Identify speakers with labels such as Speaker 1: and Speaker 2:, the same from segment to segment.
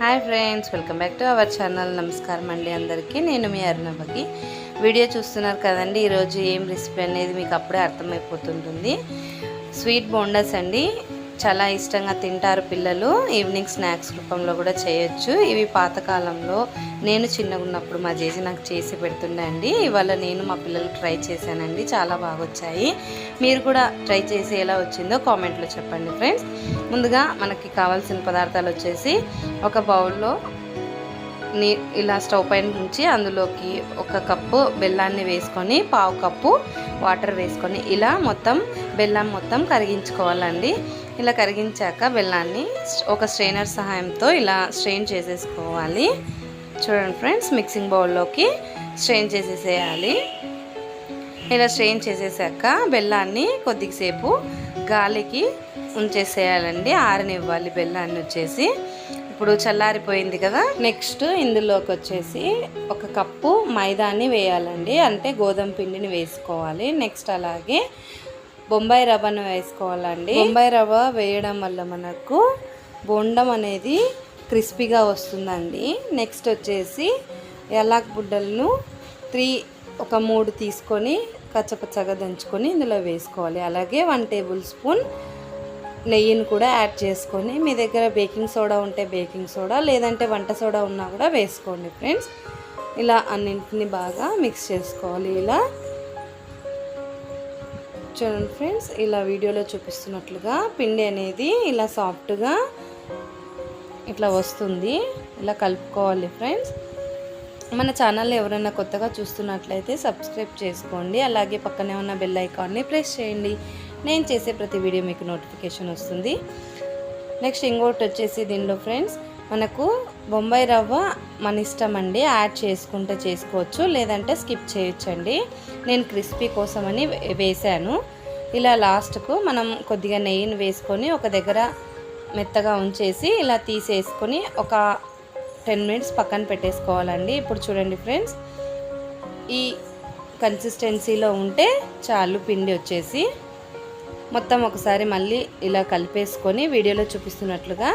Speaker 1: Hi friends welcome back to our channel. నమస్కారం అండి అందరికీ. నేను మీ అరుణభకి. వీడియో చూస్తున్నారు కదండి ఈరోజు ఏం రెసిపీ అనేది మీకు అప్పుడే అర్థమైపోతుంటుంది. స్వీట్ బోండాస్ అండి. చాలా ఇష్టంగా తింటారు పిల్లలు. ఈవినింగ్ స్నాక్స్ రూపంలో కూడా చేయొచ్చు. ఇవి పాతకాలంలో నేను చిన్నగా ఉన్నప్పుడు మా చేసి నాకు చేసి పెడుతుండే అండి. ఇవాళ నేను మా పిల్లలు ట్రై చేశానండి. చాలా బాగా వచ్చాయి మీరు కూడా ట్రై చేసి ఎలా వచ్చిందో కామెంట్లో చెప్పండి ఫ్రెండ్స్. ముందుగా మనకి కావాల్సిన పదార్థాలు వచ్చేసి ఒక బౌల్లో నీ ఇలా స్టవ్ పైన ఉంచి అందులోకి ఒక కప్పు బెల్లాన్ని వేసుకొని పావు కప్పు వాటర్ వేసుకొని ఇలా మొత్తం బెల్లం మొత్తం కరిగించుకోవాలండి. ఇలా కరిగించాక బెల్లాన్ని ఒక స్ట్రెయినర్ సహాయంతో ఇలా స్ట్రెయిన్ చేసేసుకోవాలి. చూడండి ఫ్రెండ్స్ మిక్సింగ్ బౌల్లోకి స్ట్రెయిన్ చేసేసేయాలి. ఇలా స్ట్రెయిన్ చేసేసాక బెల్లాన్ని కొద్దిసేపు గాలికి ఉంచేసేయాలండి. ఆరనివ్వాలి బెల్లాన్ని వచ్చేసి. ఇప్పుడు చల్లారిపోయింది కదా? నెక్స్ట్ ఇందులోకి వచ్చేసి ఒక కప్పు మైదాని వేయాలండి. అంటే గోధుమ పిండిని వేసుకోవాలి. నెక్స్ట్ అలాగే బొంబాయి రవ్వను వేసుకోవాలండి. బొంబాయి రవ్వ వేయడం వల్ల మనకు బొండం అనేది క్రిస్పీగా వస్తుందండి. నెక్స్ట్ వచ్చేసి ఎలాక్ బుడ్డలను త్రీ ఒక మూడు తీసుకొని కచ్చపచ్చగా దంచుకొని ఇందులో వేసుకోవాలి. అలాగే వన్ టేబుల్ స్పూన్ నెయ్యిని కూడా యాడ్ చేసుకొని మీ దగ్గర బేకింగ్ సోడా ఉంటే బేకింగ్ సోడా లేదంటే వంట సోడా ఉన్నా కూడా వేసుకోండి ఫ్రెండ్స్. ఇలా అన్నింటిని బాగా మిక్స్ చేసుకోవాలి ఇలా. చూడండి ఫ్రెండ్స్ ఇలా వీడియోలో చూపిస్తున్నట్లుగా పిండి అనేది ఇలా సాఫ్ట్గా ఇట్లా వస్తుంది. ఇలా కలుపుకోవాలి ఫ్రెండ్స్. మన ఛానల్ ఎవరైనా కొత్తగా చూస్తున్నట్లయితే సబ్స్క్రైబ్ చేసుకోండి. అలాగే పక్కనే ఉన్న బెల్ ఐకాన్ని ప్రెస్ చేయండి. నేను చేసే ప్రతి వీడియో మీకు నోటిఫికేషన్ వస్తుంది. నెక్స్ట్ ఇంకోటి వచ్చేసి దీనిలో ఫ్రెండ్స్ మనకు బొంబాయి రవ్వ మన ఇష్టం అండి. యాడ్ చేసుకుంటే చేసుకోవచ్చు లేదంటే స్కిప్ చేయొచ్చండి. నేను క్రిస్పీ కోసమని వేసాను ఇలా లాస్ట్కు మనం కొద్దిగా నెయ్యిని వేసుకొని ఒక దగ్గర మెత్తగా ఉంచేసి ఇలా తీసేసుకొని ఒక టెన్ మినిట్స్ పక్కన పెట్టేసుకోవాలండి. ఇప్పుడు చూడండి ఫ్రెండ్స్ ఈ కన్సిస్టెన్సీలో ఉంటే చాలు పిండి వచ్చేసి మొత్తం ఒకసారి మళ్ళీ ఇలా కలిపేసుకొని వీడియోలో చూపిస్తున్నట్లుగా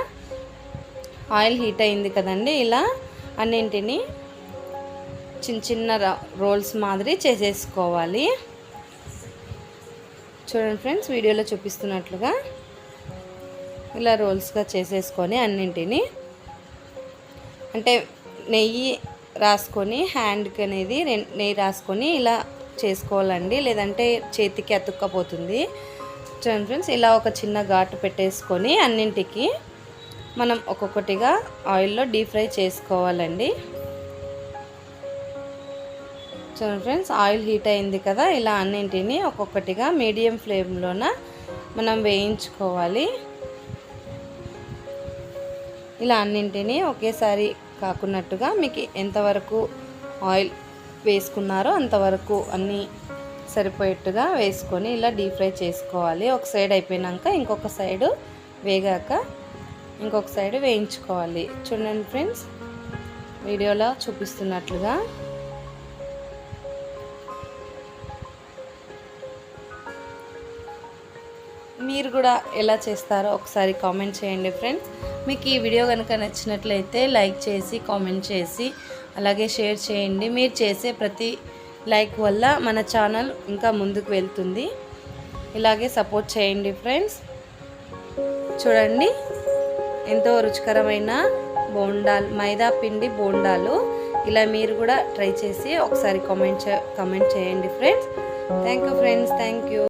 Speaker 1: ఆయిల్ హీట్ అయింది కదండి ఇలా అన్నింటిని చిన్న చిన్న రోల్స్ మాదిరి చేసేసుకోవాలి. చూడండి ఫ్రెండ్స్ వీడియోలో చూపిస్తున్నట్లుగా ఇలా రోల్స్గా చేసేసుకొని అన్నింటిని అంటే నెయ్యి రాసుకొని హ్యాండ్కి అనేది నెయ్యి రాసుకొని ఇలా చేసుకోవాలండి. లేదంటే చేతికి అతుక్కపోతుంది. చూడండి ఫ్రెండ్స్ ఇలా ఒక చిన్న ఘాటు పెట్టేసుకొని అన్నింటికి మనం ఒక్కొక్కటిగా ఆయిల్లో డీప్ ఫ్రై చేసుకోవాలండి. చూడండి ఫ్రెండ్స్ ఆయిల్ హీట్ అయింది కదా ఇలా అన్నింటిని ఒక్కొక్కటిగా మీడియం ఫ్లేమ్లోన మనం వేయించుకోవాలి. ఇలా అన్నింటినీ ఒకేసారి కాకున్నట్టుగా మీకు ఎంతవరకు ఆయిల్ వేసుకున్నారో అంతవరకు అన్నీ సరిపోయేట్టుగా వేసుకొని ఇలా డీప్ ఫ్రై చేసుకోవాలి. ఒక సైడ్ అయిపోయినాక ఇంకొక సైడు వేగాక ఇంకొక సైడ్ వేయించుకోవాలి. చూడండి ఫ్రెండ్స్ వీడియోలో చూపిస్తున్నట్లుగా. మీరు కూడా ఎలా చేస్తారో ఒకసారి కామెంట్ చేయండి ఫ్రెండ్స్. మీకు ఈ వీడియో కనుక నచ్చినట్లయితే లైక్ చేసి కామెంట్ చేసి అలాగే షేర్ చేయండి. మీరు చేసే ప్రతి లైక్ వల్ల మన ఛానల్ ఇంకా ముందుకు వెళ్తుంది. ఇలాగే సపోర్ట్ చేయండి ఫ్రెండ్స్. చూడండి ఎంతో రుచికరమైన బోండాలు మైదా పిండి బోండాలు. ఇలా మీరు కూడా ట్రై చేసి ఒకసారి కామెంట్ కామెంట్ చేయండి friends. Thank you friends thank you